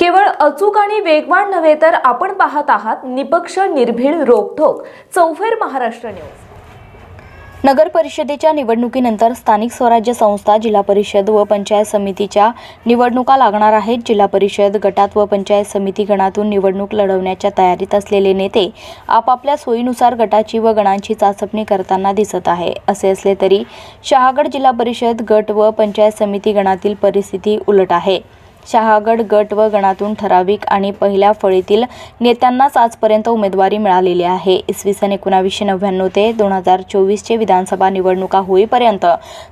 केवळ अचूक आणि वेगवान नव्हे तर आपण पाहत आहात निपक्ष निर्भीड रोखोक चौफेर महाराष्ट्र न्यूज. नगर परिषदेच्या निवडणुकीनंतर स्थानिक स्वराज्य संस्था जिल्हा परिषद व पंचायत समितीच्या निवडणुका लागणार आहेत. जिल्हा परिषद गटात व पंचायत समिती गणातून निवडणूक लढवण्याच्या तयारीत असलेले नेते आपापल्या सोयीनुसार गटाची व गणांची चाचपणी करताना दिसत आहे. असे असले तरी शहागड जिल्हा परिषद गट व पंचायत समिती गणातील परिस्थिती उलट आहे. शहागड गट व गणातून ठराविक आणि पहिल्या फळीतील नेत्यांनाच आजपर्यंत उमेदवारी मिळालेली आहे. इसवी सन एकोणावीसशे नव्याण्णव ते दोन हजार चोवीसचे विधानसभा निवडणुका होईपर्यंत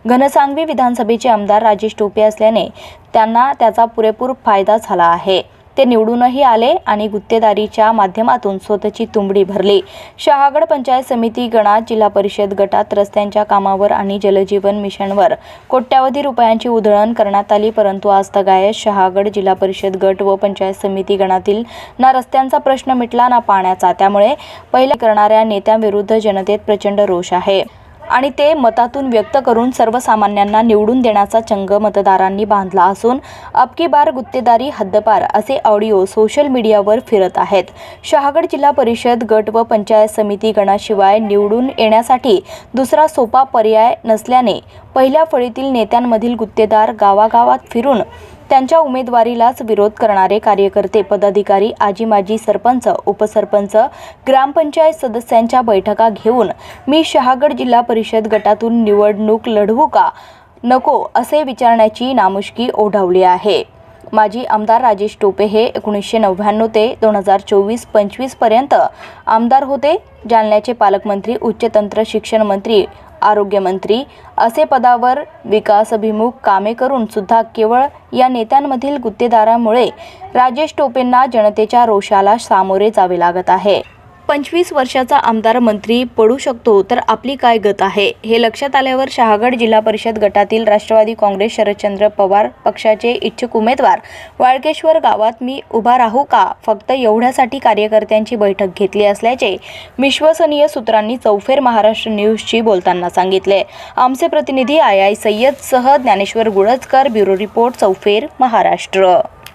घनसांगवी विधानसभेचे आमदार राजेश टोपे असल्याने त्यांना त्याचा पुरेपूर फायदा झाला आहे. ते निवडूनही आले आणि गुत्तेदारीच्या माध्यमातून स्वतःची तुंबडी भरली. शहागड पंचायत समिती गणात जिल्हा परिषद गटात रस्त्यांच्या कामावर आणि जलजीवन मिशनवर कोट्यावधी रुपयांची उधळण करण्यात आली परंतु आज तगायत शहागड जिल्हा परिषद गट व पंचायत समिती गणातील ना रस्त्यांचा प्रश्न मिटला ना पाण्याचा. त्यामुळे पहिल्या करणाऱ्या नेत्यांविरुद्ध जनतेत प्रचंड रोष आहे. आणि ते मतातून व्यक्त करून सर्वसामान्यांना निवडून देण्याचा चंग मतदारांनी बांधला असून अबकी बार गुत्तेदारी हद्दपार असे ऑडिओ सोशल मीडियावर फिरत आहेत. शहागड जिल्हा परिषद गट व पंचायत समिती गणाशिवाय निवडून येण्यासाठी दुसरा सोपा पर्याय नसल्याने पहिल्या फळीतील नेत्यांमधील गुत्तेदार गावागावात फिरून त्यांच्या उमेदवारीलाच विरोध करणारे कार्यकर्ते पदाधिकारी आजी माजी सरपंच उपसरपंच ग्रामपंचायत सदस्यांच्या बैठका घेऊन मी शहागड जिल्हा परिषद गटातून निवडणूक लढवू का? नको असे विचारण्याची नामुष्की ओढावली आहे. माजी आमदार राजेश टोपे हे एकोणीसशे नव्याण्णव ते दोन हजार चोवीस पंचवीसपर्यंत आमदार होते. जालन्याचे पालकमंत्री उच्चतंत्र शिक्षण मंत्री आरोग्यमंत्री असे पदावर विकासभिमुख कामे करून सुद्धा केवळ या नेत्यांमधील गुत्तेदारामुळे राजेश टोपेंना जनतेच्या रोषाला सामोरे जावे लागत आहे. पंचवीस वर्षाचा आमदार मंत्री पडू शकतो तर आपली काय गत आहे? हे लक्षात आल्यावर शहागड जिल्हा परिषद गटातील राष्ट्रवादी काँग्रेस शरदचंद्र पवार पक्षाचे इच्छुक उमेदवार वाळकेश्वर गावात मी उभा राहू का? फक्त एवढ्यासाठी कार्यकर्त्यांची बैठक घेतली असल्याचे विश्वसनीय सूत्रांनी चौफेर महाराष्ट्र न्यूजशी बोलताना सांगितले. आमचे प्रतिनिधी आय आय सय्यदसह ज्ञानेश्वर गुळजकर ब्युरो रिपोर्ट चौफेर महाराष्ट्र.